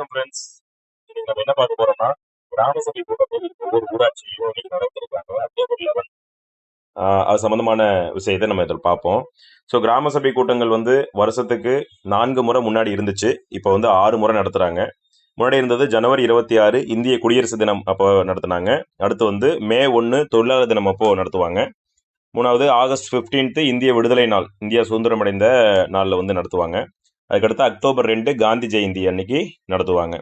வணக்கம் ஃப்ரெண்ட்ஸ் இன்னைக்கு நம்ம என்ன பார்க்க போறோம்னா கிராம சபை கூட்டத்தில் ஒவ்வொரு ஊராட்சியும் இன்னைக்கு நடத்திருக்காங்க அக்டோபர் லெவன் அது சம்பந்தமான விஷயத்தை நம்ம இதில் பார்ப்போம். ஸோ கிராம சபை கூட்டங்கள் வந்து வருஷத்துக்கு நான்கு முறை முன்னாடி இருந்துச்சு. இப்போ வந்து ஆறு முறை நடத்துறாங்க. முன்னாடி இருந்தது ஜனவரி இருபத்தி ஆறு இந்திய குடியரசு தினம் அப்போ நடத்தினாங்க. அடுத்து வந்து மே ஒன்று தொழிலாளர் தினம் அப்போ நடத்துவாங்க. மூணாவது ஆகஸ்ட் ஃபிஃப்டீன்த்து இந்திய விடுதலை நாள் இந்தியா சுதந்திரம் அடைந்த நாளில் வந்து நடத்துவாங்க. அதுக்கடுத்து அக்டோபர் ரெண்டு காந்தி ஜெயந்தி அன்னைக்கு நடத்துவாங்க.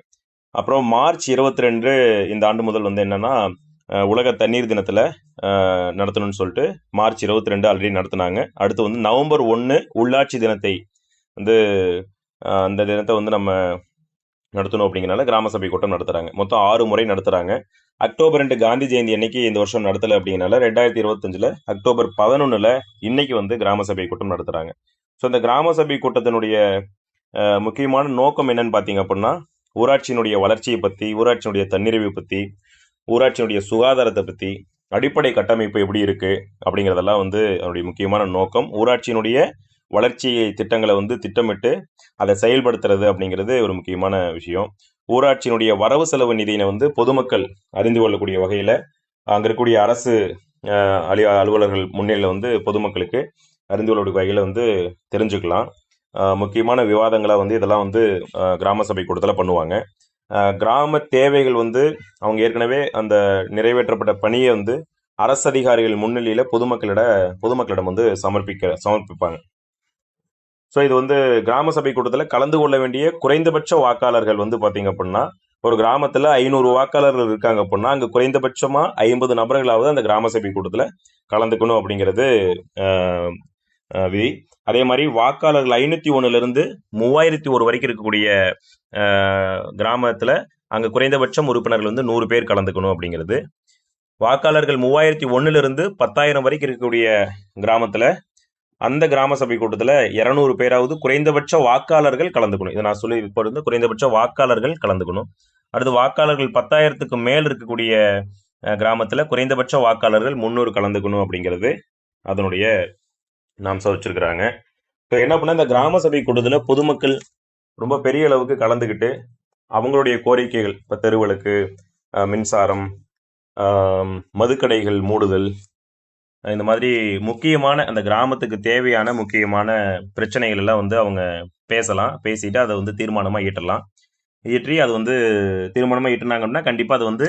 அப்புறம் மார்ச் இருபத்தி ரெண்டு இந்த ஆண்டு முதல் வந்து என்னன்னா உலக தண்ணீர் தினத்தில் நடத்தணும்னு சொல்லிட்டு மார்ச் இருபத்தி ரெண்டு ஆல்ரெடி நடத்தினாங்க. அடுத்து வந்து நவம்பர் ஒன்று உள்ளாட்சி தினத்தை வந்து அந்த தினத்தை வந்து நம்ம நடத்தணும் அப்படிங்கிறனால கிராம சபை கூட்டம் நடத்துகிறாங்க மொத்தம் ஆறு முறை நடத்துகிறாங்க அக்டோபர் ரெண்டு காந்தி ஜெயந்தி அன்னைக்கு இந்த வருஷம் நடத்தலை அப்படிங்கிறனால ரெண்டாயிரத்தி இருபத்தஞ்சில் அக்டோபர் பதினொன்றில் இன்னைக்கு வந்து கிராம சபை கூட்டம் நடத்துகிறாங்க ஸோ இந்த கிராம சபை கூட்டத்தினுடைய முக்கியமான நோக்கம் என்னன்னு பார்த்தீங்க அப்படின்னா ஊராட்சியினுடைய வளர்ச்சியை பற்றி ஊராட்சியினுடைய தன்னிறைவை பற்றி ஊராட்சியினுடைய சுகாதாரத்தை பற்றி அடிப்படை கட்டமைப்பு எப்படி இருக்குது அப்படிங்கிறதெல்லாம் வந்து அதனுடைய முக்கியமான நோக்கம். ஊராட்சியினுடைய வளர்ச்சி திட்டங்களை வந்து திட்டமிட்டு அதை செயல்படுத்துறது அப்படிங்கிறது ஒரு முக்கியமான விஷயம். ஊராட்சியினுடைய வரவு செலவு நிதியினை வந்து பொதுமக்கள் அறிந்து கொள்ளக்கூடிய வகையில் அங்கே இருக்கக்கூடிய அரசு அலி அலுவலர்கள் முன்னிலையில் வந்து பொதுமக்களுக்கு அறிந்து கொள்ளக்கூடிய வகையில் வந்து தெரிஞ்சுக்கலாம். முக்கியமான விவாதங்களை வந்து இதெல்லாம் வந்து கிராம சபை கூட்டத்தில் பண்ணுவாங்க. கிராம தேவைகள் வந்து அவங்க ஏற்கனவே அந்த நிறைவேற்றப்பட்ட பணியை வந்து அரசு அதிகாரிகள் முன்னிலையில் பொதுமக்களிட பொதுமக்களிடம் வந்து சமர்ப்பிக்க சமர்ப்பிப்பாங்க. ஸோ இது வந்து கிராம சபை கூட்டத்தில் கலந்து கொள்ள வேண்டிய குறைந்தபட்ச வாக்காளர்கள் வந்து பார்த்தீங்க அப்படின்னா ஒரு கிராமத்தில் ஐநூறு வாக்காளர்கள் இருக்காங்க அப்படின்னா அங்கே குறைந்தபட்சமாக ஐம்பது நபர்களாவது அந்த கிராம சபை கூட்டத்தில் கலந்துக்கணும் அப்படிங்கிறது விதி. அதே மாதிரி வாக்காளர்கள் ஐநூற்றி ஒன்றுலேருந்து மூவாயிரத்தி ஒரு வரைக்கும் இருக்கக்கூடிய கிராமத்தில் அங்கே குறைந்தபட்சம் உறுப்பினர்கள் வந்து நூறு பேர் கலந்துக்கணும் அப்படிங்கிறது. வாக்காளர்கள் மூவாயிரத்தி ஒன்றுலேருந்து பத்தாயிரம் வரைக்கும் இருக்கக்கூடிய கிராமத்தில் அந்த கிராம சபை கூட்டத்தில் இரநூறு பேராவது குறைந்தபட்ச வாக்காளர்கள் கலந்துக்கணும். இதை நான் சொல்லி இப்போ வந்து குறைந்தபட்ச வாக்காளர்கள் கலந்துக்கணும். அடுத்து வாக்காளர்கள் பத்தாயிரத்துக்கு மேல் இருக்கக்கூடிய கிராமத்தில் குறைந்தபட்ச வாக்காளர்கள் முன்னூறு கலந்துக்கணும் அப்படிங்கிறது அதனுடைய நாம் சவிச்சிருக்கிறாங்க இப்போ என்ன பண்ண இந்த கிராம சபை கூட்டத்தில் பொதுமக்கள் ரொம்ப பெரிய அளவுக்கு கலந்துக்கிட்டு அவங்களுடைய கோரிக்கைகள் இப்போ தெருவிளக்கு மின்சாரம் மதுக்கடைகள் மூடுதல் இந்த மாதிரி முக்கியமான அந்த கிராமத்துக்கு தேவையான முக்கியமான பிரச்சனைகள் எல்லாம் வந்து அவங்க பேசலாம். பேசிட்டு அதை வந்து தீர்மானமாக ஈட்டலாம் ஈற்றி அது வந்து தீர்மானமாக ஈட்டினாங்கன்னா கண்டிப்பாக அது வந்து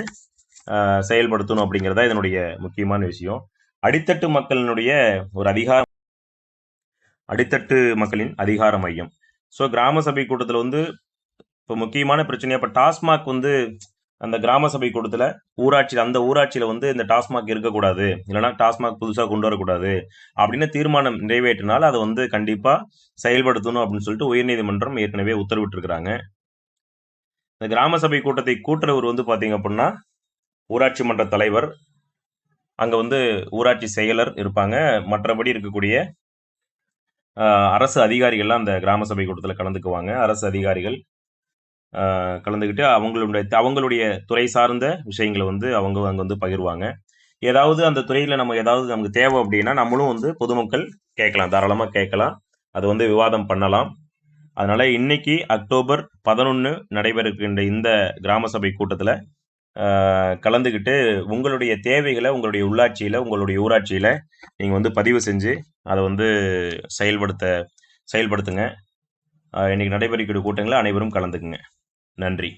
செயல்படுத்தணும் அப்படிங்கிறதா இதனுடைய முக்கியமான விஷயம். அடித்தட்டு மக்களினுடைய ஒரு அதிகாரம் அடித்தட்டு மக்களின் அதிகார மையம். ஸோ கிராம சபை கூட்டத்தில் வந்து இப்போ முக்கியமான பிரச்சனையாக இப்போ டாஸ்மாக் வந்து அந்த கிராம சபை கூட்டத்தில் ஊராட்சியில் அந்த ஊராட்சியில் வந்து இந்த டாஸ்மாக் இருக்கக்கூடாது. இல்லைனா டாஸ்மாக் புதுசாக கொண்டு வரக்கூடாது. அப்படின்னு தீர்மானம் நிறைவேற்றினால் அதை வந்து கண்டிப்பாக செயல்படுத்தணும் அப்படின்னு சொல்லிட்டு உயர்நீதிமன்றம் ஏற்கனவே உத்தரவிட்டிருக்கிறாங்க. இந்த கிராம சபை கூட்டத்தை கூட்டுறவர் வந்து பார்த்தீங்க அப்படின்னா ஊராட்சி மன்ற தலைவர் அங்கே வந்து ஊராட்சி செயலர் இருப்பாங்க. மற்றபடி இருக்கக்கூடிய அரசு அதிகாரிகள்லாம் அந்த கிராம சபை கூட்டத்தில் கலந்துக்குவாங்க. அரசு அதிகாரிகள் கலந்துக்கிட்டு அவங்களுடைய அவங்களுடைய துறை சார்ந்த விஷயங்களை வந்து அவங்க அங்கே வந்து பகிர்வாங்க. ஏதாவது அந்த துறையில் நம்ம ஏதாவது நமக்கு தேவை அப்படின்னா நம்மளும் வந்து பொதுமக்கள் கேட்கலாம் தாராளமாக கேட்கலாம். அது வந்து விவாதம் பண்ணலாம். அதனால் இன்னைக்கு அக்டோபர் பதினொன்று நடைபெறுகின்ற இந்த கிராம சபை கூட்டத்தில் கலந்துக்கிட்டு உங்களுடைய தேவைகளை உங்களுடைய உள்ளாட்சியில் உங்களுடைய ஊராட்சியில் நீங்கள் வந்து பதிவு செஞ்சு அதை வந்து செயல்படுத்த செயல்படுத்துங்க. இன்றைக்கி நடைபெறக்கூடிய கூட்டங்களில் அனைவரும் கலந்துக்குங்க. நன்றி.